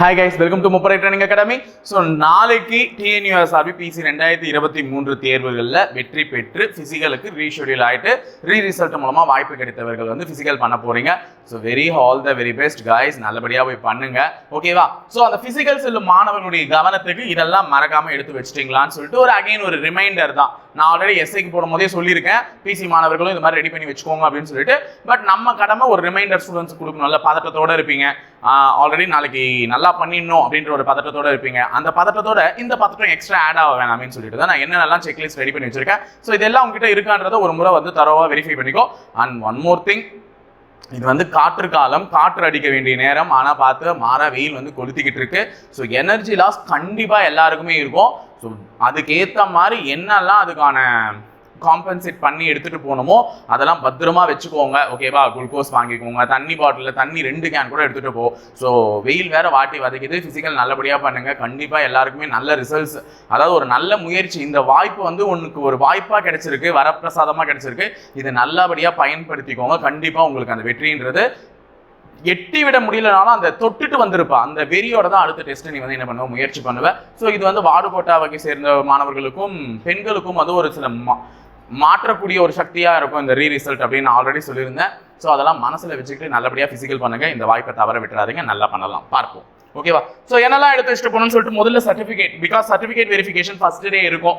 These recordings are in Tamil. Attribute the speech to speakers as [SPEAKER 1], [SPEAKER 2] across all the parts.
[SPEAKER 1] Hi guys welcome to Mupparai training academy so நாளைக்கு டிஎன்யூஎஸ்ஆர்பி பிசி ரெண்டாயிரத்தி இருபத்தி மூன்று தேர்வுகளில் வெற்றி பெற்று ஃபிசிக்கலுக்கு ரீஷெடியூல் ஆகிட்டு ரீ ரிசல்ட் மூலமாக வாய்ப்பு கிடைத்தவர்கள் வந்து ஃபிசிக்கல் பண்ண போறீங்க. So very all the very best guys நல்லபடியாக போய் பண்ணுங்க. ஓகேவா ஸோ அந்த ஃபிசிக்கல் செல்லும் மாணவர்களுடைய கவனத்துக்கு இதெல்லாம் மறக்காமல் எடுத்து வச்சிட்டிங்களான்னு சொல்லிட்டு ஒரு அகைன் ஒரு ரிமைண்டர் தான். நான் ஆல்ரெடி எஸ்ஐக்கு போடும் போதே சொல்லியிருக்கேன். பிசி மாணவர்களும் இது மாதிரி ரெடி பண்ணி வச்சுக்கோங்க அப்படின்னு சொல்லிட்டு. பட் நம்ம கடமை ஒரு ரிமைண்டர் ஸ்டூடெண்ட்ஸ் கொடுக்கணும்ல பதட்டத்தோட இருப்பீங்க. ஆல்ரெடி நாளைக்கு நல்லா பண்ணிடணும் அப்படின்ற ஒரு பதட்டத்தோட இருப்பீங்க. அந்த பதட்டத்தோட இந்த பதட்டம் எக்ஸ்ட்ரா ஆட் ஆக வேணாம்னு சொல்லிட்டு தான் நான் என்னென்னலாம் செக்லிஸ்ட் ரெடி பண்ணி வச்சிருக்கேன். ஸோ இதெல்லாம் உங்ககிட்ட இருக்கான்றத ஒரு முறை வந்து தரவாக வெரிஃபை பண்ணிக்கோ. அண்ட் ஒன் மோர் திங் இது வந்து காற்று காலம் காற்று அடிக்க வேண்டிய நேரம். ஆனால் பார்த்து மாறா வெயில் வந்து கொளுத்திக்கிட்டு இருக்கு. ஸோ எனர்ஜி லாஸ் கண்டிப்பாக எல்லாருக்குமே இருக்கும். ஸோ அதுக்கேற்ற மாதிரி என்னெல்லாம் அதுக்கான காம்பன்சேட் பண்ணி எடுத்துட்டு போகணுமோ அதெல்லாம் பத்திரமா வச்சுக்கோங்க. ஓகேவா குளுக்கோஸ் வாங்கிக்கோங்க. தண்ணி பாட்டிலில் தண்ணி ரெண்டு கேன் கூட எடுத்துகிட்டு போ. ஸோ வெயில் வேற வாட்டி வதக்கிது. ஃபிசிக்கல் நல்லபடியாக பண்ணுங்க. கண்டிப்பாக எல்லாருக்குமே நல்ல ரிசல்ட்ஸ் அதாவது ஒரு நல்ல முயற்சி. இந்த வாய்ப்பு வந்து உனக்கு ஒரு வாய்ப்பாக கிடைச்சிருக்கு. வரப்பிரசாதமாக கிடைச்சிருக்கு. இதை நல்லபடியாக பயன்படுத்திக்கோங்க. கண்டிப்பாக உங்களுக்கு அந்த வெற்றின்றது எட்டி விட முடியலனாலும் அந்த தொட்டுட்டு வந்திருப்பா. அந்த வெறியோட தான் அடுத்த டெஸ்ட் நீ வந்து என்ன பண்ணுவ? முயற்சி பண்ணுவ. ஸோ இது வந்து வாடுகோட்டா வகை சேர்ந்த மாணவர்களுக்கும் பெண்களுக்கும் அது ஒரு சில மா- மாற்றக்கூடிய ஒரு சக்தியாக இருக்கும் இந்த ரீ ரிசல்ட் அப்படின்னு நான் ஆல்ரெடி சொல்லியிருந்தேன். ஸோ அதெல்லாம் மனசில் வச்சுக்கிட்டு நல்லபடியாக ஃபிசிக்கல் பண்ணுங்க. இந்த வாய்ப்பை தவற விட்டுறாதீங்க. நல்லா பண்ணலாம். பார்ப்போம். ஓகேவா ஸோ என்னெல்லாம் எடுத்து வச்சுட்டு போகணும்னு சொல்லிட்டு முதல்ல certificate because certificate verification first day இருக்கும்.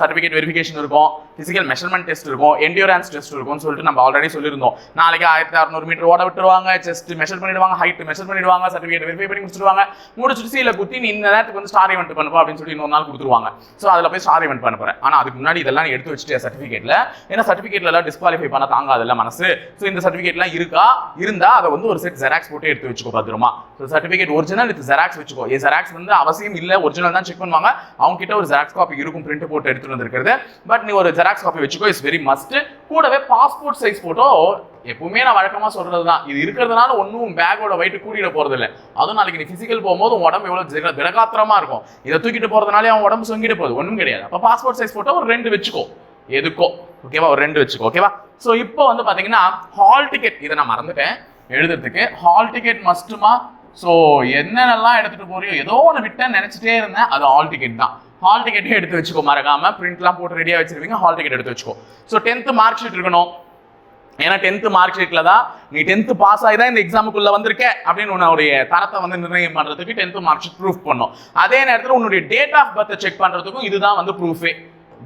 [SPEAKER 1] சர்டிஃபிகேட் வெரிஃபிகேஷன் இருக்கும் ஃபிசிக்கல் மெஷர்மெண்ட் டெஸ்ட் இருக்கும் என்டியூரன்ஸ் டெஸ்ட் இருக்கும்னு சொல்லிட்டு நம்ம ஆல்ரெடி சொல்லியிருந்தோம். நாளைக்கு ஆயிரத்தி அறுநூறு மீட்டர் ஓட விட்டுருவாங்க செஸ்ட் மெஷர் பண்ணிடுவாங்க ஹைட் மெஷர் பண்ணிடுவாங்க சர்டிஃபிகேட் வெரிஃபை பண்ணி முடிச்சிருவாங்க முடிச்சுட்டு சீல குத்தி நீ இந்த நேரத்துக்கு வந்து ஸ்டார் இவெண்ட் பண்ணுப்பா அப்படின்னு சொல்லி இன்னொரு நாள் கொடுத்துருவாங்க. ஸோ அதில் போய் ஸ்டார் இவெண்ட் பண்ணுறேன் ஆனால் அதுக்கு முன்னாடி இதெல்லாம் எடுத்து வச்சுட்டு சர்டிஃபிகேட்டில் ஏன்னா சர்டிஃபிகேட்ல எல்லாம் டிஸ்குவாலிஃபை பண்ண தாங்காதுல்ல மனசு. ஸோ இந்த சர்டிஃபிகேட்லாம் இருக்கா? இருந்தா அதை வந்து ஒரு செட் ஜெராக்ஸ் போட்டு எடுத்து வச்சுக்கோ பத்திரமா. So certificate original with xerox வச்சுக்கோ. ஏ ஜெராக்ஸ் வந்து அவசியம் இல்லை ஒரிஜினல் தான் செக் பண்ணுவாங்க. அவங்க கிட்ட ஒரு ஜெராக்ஸ் காப்பி இருக்கும் பிரிண்ட் போட்டு எடுத்துட்டு வந்திருக்கிறது. பட் நீ ஒரு ஜெராக்ஸ் காப்பி வச்சுக்கோ இஸ் வெரி மஸ்ட் கூடவே பாஸ்போர்ட் சைஸ் போட்டோ எப்பவுமே நான் வழக்கமா சொல்றது தான் இது இருக்கிறதுனால ஒன்றும் பேக்கோட வெயிட் கூட்டிட போறது இல்லை அதுவும் நாளைக்கு நீ பிசிக்கல் போகும்போது உன் உடம்பு எவ்வளவு திட- திடகாத்திரமா இருக்கும். இதை தூக்கிட்டு போறதுனாலே அவன் உடம்பு சொங்கிட்டு போகுது. ஒன்றும் கிடையாது. அப்போ பாஸ்போர்ட் சைஸ் போட்டோ ஒரு ரெண்டு வச்சுக்கோ. எதுக்கோ. ஓகேவா ஒரு ரெண்டு வச்சுக்கோ. ஓகேவா ஸோ இப்போ வந்து பாத்தீங்கன்னா ஹால் டிக்கெட் இதை நான் மறந்துட்டேன். எழுதுறதுக்கு ஹால் டிக்கெட் மஸ்ட்டுமா ஸோ என்னென்னலாம் எடுத்துகிட்டு போறியோ ஏதோ ஒன்று விட்டேன் நினச்சிட்டே இருந்தேன். அது ஹால் டிக்கெட் தான். ஹால் டிக்கெட்டே எடுத்து வச்சுக்கோ மறக்காம. பிரிண்ட்லாம் போட்டு ரெடியாக வச்சிருவீங்க ஹால் டிக்கெட் எடுத்து வச்சுக்கோ. ஸோ டென்த்து மார்க் ஷீட் இருக்கணும். ஏன்னா டென்த்து மார்க் ஷீட்டில் தான் நீ டென்த்து பாஸ் ஆகி தான் இந்த எக்ஸாமுக்குள்ளே வந்திருக்க அப்படின்னு உன்னுடைய தரத்தை வந்து நிர்ணயம் பண்ணுறதுக்கு டென்த்து மார்க் ஷீட் ப்ரூஃப் பண்ணும். அதே நேரத்தில் உன்னுடைய டேட் ஆஃப் பர்த்தை செக் பண்ணுறதுக்கும் இதுதான் வந்து ப்ரூஃபே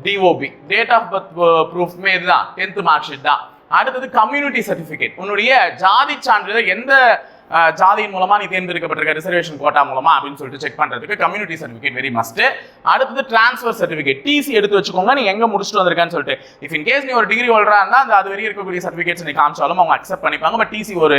[SPEAKER 1] டிஓபி டேட் ஆஃப் பர்த் ப்ரூஃப்மே இதுதான். டென்த்து மார்க் ஷீட் தான். அடுத்தது கம்யூனிட்டி சர்டிஃபிகேட் உன்னுடைய ஜாதி சான்றிதழ் எந்த ஜாதியின் மூலமா நீ தேர்ந்தெடுக்கப்பட்டிருக்க ரிசர்வேஷன் கோட்டா மூலமா அப்படின்னு சொல்லிட்டு செக் பண்றதுக்கு கம்யூனிட்டி சர்டிஃபிகேட் வெரி மஸ்ட் அடுத்தது டிரான்ஸ்ஃபர் சர்டிஃபிகேட் டிசி எடுத்து வச்சுக்கோங்க நீ எங்க முடிச்சுட்டு வந்திருக்கான்னு சொல்லிட்டு. இஃப் இன் கேஸ் நீ ஒரு டிகிரி ஹோல்டரா இருந்தா அந்த அது வரையும் இருக்கக்கூடிய சர்டிஃபிகேட்ஸ் நீ காமிச்சாலும் அவங்க அக்செப்ட் பண்ணிப்பாங்க. பட் டிசி ஒரு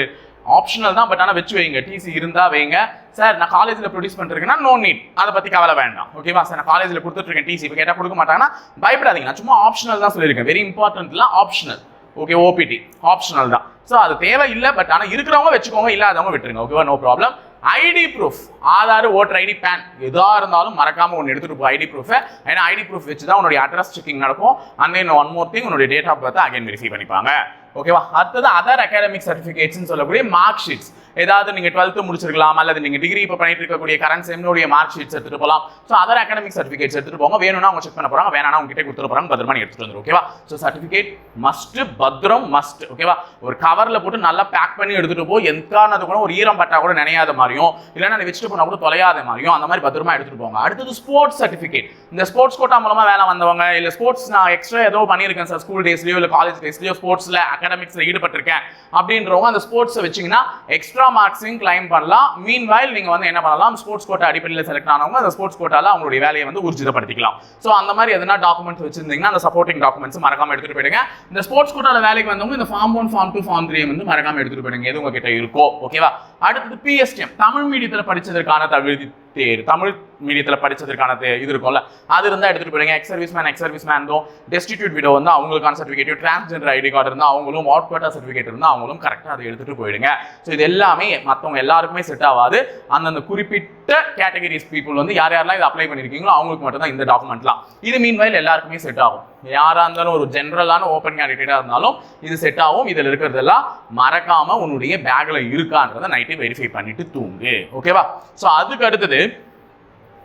[SPEAKER 1] ஆப்ஷனல் தான். பட் ஆனால் வச்சு வைங்க. டிசி இருந்தா வைங்க. சார் நான் காலேஜில் ப்ரொடியூஸ் பண்ணிருக்கேன்னா நோ நீட் அதை பற்றி கவலை வேண்டாம். ஓகேவா சார் நான் காலேஜில் கொடுத்துட்ருக்கேன். டிசி இப்போ கேட்டால் கொடுக்க மாட்டாங்கன்னா பயப்படாதீங்க. நான் சும்மா ஆப்ஷனல் தான் சொல்லியிருக்கேன். வெரி இம்பார்ட்டன்ட்லாம் ஆப்ஷனல் ஓகே ஓபிடி ஆப்ஷனல் தான். ஸோ அது தேவை இல்லை பட் ஆனால் இருக்கிறவங்க வச்சுக்கோங்க இல்லாதவங்க விட்டுருங்க. ஓகேவா no problem ID proof Aadhaar voter ID PAN எதாக இருந்தாலும் மறக்காம ஒன்று எடுத்துகிட்டு போ ஐடி ப்ரூஃப் ஏன்னா ஐடி ப்ரூஃப் வச்சு தான் உன்னுடைய அட்ரஸ் செக்கிங் நடக்கும். And then one more thing உன்னுடைய date of birth again verify பண்ணிப்பாங்க. ஓகேவா அடுத்தது அதர் அகாடமிக் சர்டிஃபிகேட்ஸ்னு சொல்லக்கூடிய மார்க் ஷீட்ஸ் ஏதாவது நீங்க டுவெல்த்து முடிச்சிருக்கலாம் அல்லது நீங்கள் டிகிரி இப்போ பண்ணிட்டு இருக்கக்கூடிய கரண்ட் செம்னுடைய மார்க் ஷீட்ஸ் எடுத்துட்டு போகலாம் ஸோ அதர் அகாடமிக் சர்டிஃபிகேட்ஸ் எடுத்துட்டு போங்க. வேணும்னா அவங்க செக் பண்ண போறாங்க வேணா உங்ககிட்ட கொடுத்துட்டு போகிறாங்க பத்திரமா நீ எடுத்துட்டு ஓகேவா ஸோ சர்டிஃபிகேட் மஸ்ட் பத்திரம் மஸ்ட் ஓகேவா ஒரு கவர்ல போட்டு நல்லா பேக் பண்ணி எடுத்துட்டு போ. எந்த கூட ஒரு ஈரம் பட்டா கூட நினையாத மாதிரியும் இல்லைன்னா நீ வச்சுட்டு போனா கூட தொலையாத மாதிரியும் அந்த மாதிரி பத்திரமா எடுத்துட்டு போங்க. அடுத்தது ஸ்போர்ட்ஸ் சர்டிஃபிகேட் இந்த ஸ்போர்ட்ஸ் கோட்டா மூலமாக வேலை வந்தவங்க இல்லை ஸ்போர்ட்ஸ் நான் எக்ஸ்ட்ரா ஏதோ பண்ணியிருக்கேன் சார் ஸ்கூல் டேஸ்லயோ இல்லை காலேஜ் டேஸ்லேயோ ஸ்போர்ட்ஸில் அகாடமிக்ஸ்ல ஈடுபட்டிருக்கேன். அப்படின்றவங்க அந்த ஸ்போர்ட்ஸை வச்சீங்கன்னா எக்ஸ்ட்ரா மார்க்ஸையும் கிளைம் பண்ணலாம். மீன் வாயில் நீங்க வந்து என்ன பண்ணலாம்? ஸ்போர்ட்ஸ் கோட்டா அடிப்படையில் செலக்ட் ஆனவங்க அந்த ஸ்போர்ட்ஸ் கோட்டால அவங்களுடைய வேலையை வந்து ஊர்ஜிதப்படுத்திக்கலாம். ஸோ அந்த மாதிரி எதனா டாக்குமெண்ட்ஸ் வச்சிருந்தீங்கன்னா அந்த சப்போர்ட்டிங் டாக்குமெண்ட்ஸ் மறக்காம எடுத்துட்டு போயிடுங்க. இந்த ஸ்போர்ட்ஸ் கோட்டால வேலைக்கு வந்தவங்க இந்த form one form two form three வந்து மறக்காம எடுத்துட்டு போயிடுங்க. எது உங்ககிட்ட இருக்கோ ஓகேவா அடுத்தது பிஎஸ்டிஎம் தமிழ் மீடியத்துல படிச்சதற்கான தகுதி தேர் தமிழ் மீடியத்தில் படித்ததுக்கான தே- இது இருக்கும்ல. அது இருந்தால் எடுத்துட்டு போயிருங்க. Ex service man ex service man destitute widow வந்து அவங்களுக்கான சர்டிஃபிகேட் டிரான்ஸ்ஜெண்டர் ஐடி கார்டு இருந்தால் அவங்களும் வாட் கோட்டா சர்டிஃபிகேட் இருந்தால் அவங்களும் கரெக்டாக அதை எடுத்துகிட்டு போயிடுங்க. ஸோ இது எல்லாமே மற்றவங்க எல்லாருக்குமே செட் ஆகாது அந்தந்த குறிப்பிட்ட கேட்டகரிஸ் பீப்புள் வந்து யார் யாரெல்லாம் இதை அப்ளை பண்ணியிருக்கீங்களோ அவங்களுக்கு மட்டும் தான் இந்த டாக்குமெண்ட்லாம் இது மீன் வயல் எல்லாருக்குமே செட் ஆகும். யாராக இருந்தாலும் ஒரு ஜென்ரலான ஓப்பன் கேண்டிடேட்டாக இருந்தாலும் இது செட் ஆகும். இதில் இருக்கிறதெல்லாம் மறக்காமல் உன்னுடைய பேக்கில் இருக்கான்றதை நைட்டு வெரிஃபை பண்ணிட்டு தூங்கு. ஓகேவா ஸோ அதுக்கு அடுத்தது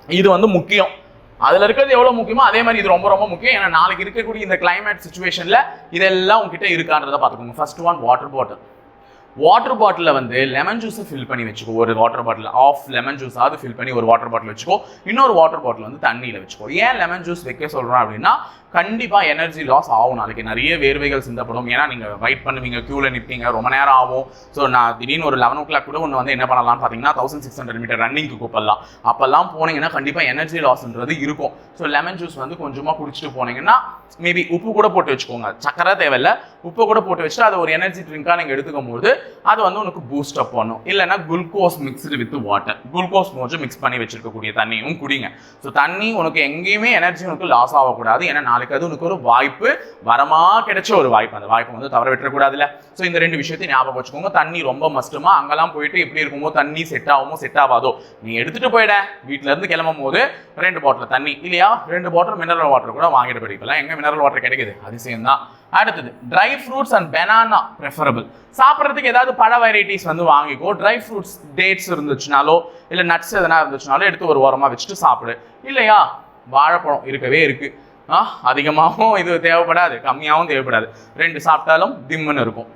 [SPEAKER 1] இது வந்து முக்கியம். அதில் இருக்கிறது எவ்வளோ முக்கியமோ அதே மாதிரி இது ரொம்ப ரொம்ப முக்கியம். ஏன்னா நாளைக்கு இருக்கக்கூடிய இந்த கிளைமேட் சுச்சுவேஷனில் இதெல்லாம் உங்ககிட்ட இருக்கான்றதை பார்த்துக்கோங்க. First one water bottle water பாட்டிலில் வந்து லெமன் ஜூஸை ஃபில் பண்ணி வச்சுக்கோ. ஒரு வாட்டர் பாட்டில் ஆஃப் லெமன் ஜூஸாவது ஃபில் பண்ணி ஒரு வாட்டர் பாட்டில் வச்சுக்கோ. இன்னொரு வாட்டர் பாட்டில் வந்து தண்ணியில் வச்சுக்கோ. ஏன் லெமன் ஜூஸ் வைக்க சொல்கிறோம் அப்படின்னா கண்டிப்பாக எனர்ஜி லாஸ் ஆகும். நாளைக்கு நிறைய வேர்வைகள் சிந்தப்படும். ஏன்னா நீங்கள் வெயிட் பண்ணுவீங்க க்யூவில் நிற்பீங்க ரொம்ப நேரம் ஆகும். ஸோ நான் திடீர்னு ஒரு லெவன் ஓ கிளாக் கூட ஒன்று வந்து என்ன பண்ணலாம்னு பார்த்தீங்கன்னா தௌசண்ட் சிக்ஸ் ஹண்ட்ரட் மீட்டர் ரன்னிங்க்கு கூப்பிடலாம். அப்போல்லாம் போனீங்கன்னா கண்டிப்பாக எனர்ஜி லாஸ்ன்றது இருக்கும். ஸோ லெமன் ஜூஸ் வந்து கொஞ்சமாக குடிச்சிட்டு போனீங்கன்னா மேபி உப்பு கூட போட்டு வச்சுக்கோங்க. சக்கரை தேவையில்ல. உப்பு கூட போட்டு வச்சுட்டு அதை ஒரு எனர்ஜி ட்ரிங்காக நீங்கள் எடுத்துக்கும் போது அது வந்து உனக்கு பூஸ்ட் அப் பண்ணும். இல்லைன்னா glucose mixed with water glucose கொஞ்சம் மிக்ஸ் பண்ணி வச்சிருக்கக்கூடிய தண்ணியும் குடிங்க. ஸோ தண்ணி உனக்கு எங்கேயுமே எனர்ஜி உனக்கு லாஸ் ஆகக்கூடாது. ஏன்னா நாளைக்கு அது உனக்கு ஒரு வாய்ப்பு வரமா கிடைச்ச ஒரு வாய்ப்பு. அந்த வாய்ப்பு வந்து தவற விட்டுறக்கூடாதுல்ல. ஸோ இந்த ரெண்டு விஷயத்தையும் ஞாபகம் வச்சுக்கோங்க. தண்ணி ரொம்ப மஸ்ட்டுமா அங்கெல்லாம் போயிட்டு எப்படி இருக்குமோ தண்ணி செட் ஆகுமோ செட் ஆகாதோ நீ எடுத்துட்டு போயிட. வீட்டிலேருந்து இருந்து கிளம்பும் போது ரெண்டு பாட்டில் தண்ணி. இல்லையா? ரெண்டு பாட்டில் மினரல் வாட்டர் கூட வாங்கிட்டு போயிடலாம் எங்கே மினரல் வாட்டர் கிடைக்குது? அதிசயம் தான் அடுத்தது dry fruits and banana preferable சாப்பிட்றதுக்கு ஏதாவது பழ வெரைட்டிஸ் வந்து வாங்கிக்கோ. ட்ரை ஃப்ரூட்ஸ் டேட்ஸ் இருந்துச்சுனாலோ இல்லை நட்ஸ் எதனா இருந்துச்சுனாலோ எடுத்து ஒரு ஓரமாக வச்சுட்டு சாப்பிடு. இல்லையா? வாழைப்பழம் இருக்கவே இருக்கு. ஆ அதிகமாகவும் இது தேவைப்படாது கம்மியாகவும் தேவைப்படாது. ரெண்டு சாப்பிட்டாலும் திம்முன்னு இருக்கும்.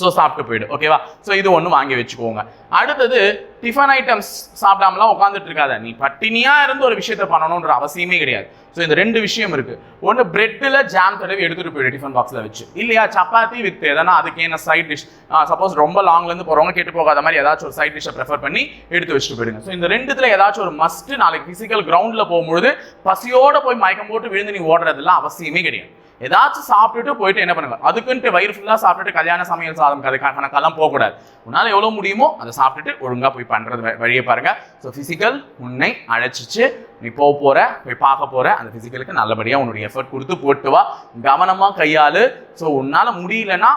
[SPEAKER 1] ஸோ சாப்பிட்டு போயிடும் ஓகேவா ஸோ இது ஒன்று வாங்கி வச்சுக்கோங்க. அடுத்தது டிஃபன் ஐட்டம்ஸ் சாப்பிடாமலாம் உட்காந்துட்டு இருக்காத. நீ பட்டினியா இருந்து ஒரு விஷயத்த பண்ணணுன்ற அவசியமே கிடையாது. ஸோ இந்த ரெண்டு விஷயம் இருக்கு. ஒன்று பிரெட்டில் ஜாம் தடவி எடுத்துகிட்டு போயிடு டிஃபன் பாக்ஸில் வச்சு. இல்லையா? சப்பாத்தி வித் எதனா அதுக்கு என்ன சைட் டிஷ் சப்போஸ் ரொம்ப லாங்ல இருந்து போறவங்க கேட்டு போகாத மாதிரி ஏதாச்சும் ஒரு சைட் டிஷ்ஷை ப்ரெஃபர் பண்ணி எடுத்து வச்சுட்டு போயிடுங்க. ஸோ இந்த ரெண்டுத்துல ஏதாச்சும் ஒரு மஸ்ட் நாளைக்கு ஃபிசிக்கல் கிரவுண்டில் போகும்பொழுது பசியோட போய் மயக்கம் போட்டு விழுந்து நீ ஓடுறதெல்லாம் அவசியமே கிடையாது. ஏதாச்சும் சாப்பிட்டுட்டு போயிட்டு என்ன பண்ணுங்க அதுக்குன்ட்டு வயிறு ஃபுல்லாக சாப்பிட்டுட்டு கல்யாண சமையல் சாதம் கதை கணக்கெல்லாம் போகக்கூடாது. உன்னால் எவ்வளோ முடியுமோ அதை சாப்பிட்டுட்டு ஒழுங்காக போய் பண்ணுறது வழியை பாருங்கள் ஸோ ஃபிசிக்கல் உன்னை அழைச்சிச்சு. நீ போக போகிற போய் பார்க்க போகிற அந்த ஃபிசிக்கலுக்கு நல்லபடியாக உன்னுடைய எஃபர்ட் கொடுத்து போட்டு வா. கவனமாக கையாளு. ஸோ உன்னால் முடியலன்னா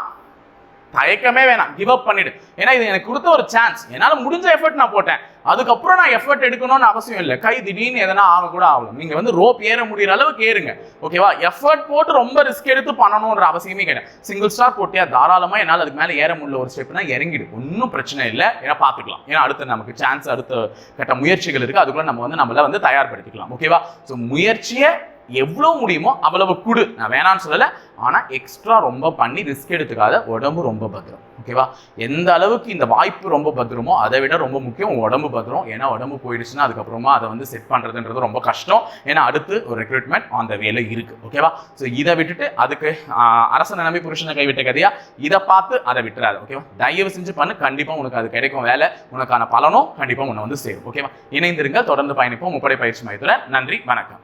[SPEAKER 1] தயக்கமே வேணாம். கிவ் அப் பண்ணிடு. ஏன்னா இது எனக்கு கொடுத்த ஒரு சான்ஸ் என்னால் முடிஞ்ச எஃபர்ட் நான் போட்டேன். அதுக்கப்புறம் நான் எஃபர்ட் எடுக்கணும்னு அவசியம் இல்லை. கை திடீர்னு எதனா ஆக கூட ஆகலாம். நீங்கள் வந்து ரோப் ஏற முடிகிற அளவுக்கு ஏறுங்க. ஓகேவா எஃபர்ட் போட்டு ரொம்ப ரிஸ்க் எடுத்து பண்ணணுன்ற அவசியமே கிடையாது. சிங்கிள் ஸ்டார் போட்டியா? தாராளமாக என்னால் அதுக்கு மேலே ஏற முடியல. ஒரு ஸ்டெப்னா இறங்கிடு. ஒன்றும் பிரச்சனை இல்லை. ஏன்னா பார்த்துக்கலாம். ஏன்னா அடுத்த நமக்கு சான்ஸ் அடுத்த கட்ட முயற்சிகள் இருக்குது அதுக்குள்ளே நம்ம வந்து நம்மள வந்து தயார்படுத்திக்கலாம். ஓகேவா ஸோ முயற்சியை எவ்வளோ முடியுமோ அவ்வளவு குடு. நான் வேணான்னு சொல்லலை. ஆனால் எக்ஸ்ட்ரா ரொம்ப பண்ணி ரிஸ்க் எடுத்துக்காத. உடம்பு ரொம்ப பத்திரம். ஓகேவா எந்த அளவுக்கு இந்த வாய்ப்பு ரொம்ப பத்திரமோ அதை விட ரொம்ப முக்கியம் உன் உடம்பு பத்திரம். ஏன்னா உடம்பு போயிடுச்சுன்னா அதுக்கப்புறமா அதை வந்து செட் பண்ணுறதுன்றது ரொம்ப கஷ்டம். ஏன்னா அடுத்து ஒரு ரெக்ரூட்மெண்ட் அந்த வேலை இருக்குது ஓகேவா ஸோ இதை விட்டுட்டு அதுக்கு ஆஹ், அரசனை நம்பி புருஷனை கைவிட்ட கதையா? இதை பார்த்து அதை விட்டுறாரு ஓகேவா தயவு செஞ்சு பண்ணு. கண்டிப்பாக உனக்கு அது கிடைக்கும் வேலை. உனக்கான பலனும் கண்டிப்பாக உன்னை வந்து சேரும். ஓகேவா இணைந்திருங்க தொடர்ந்து பயணிப்போம். முப்படை பயிற்சி மையத்தில். நன்றி. வணக்கம்.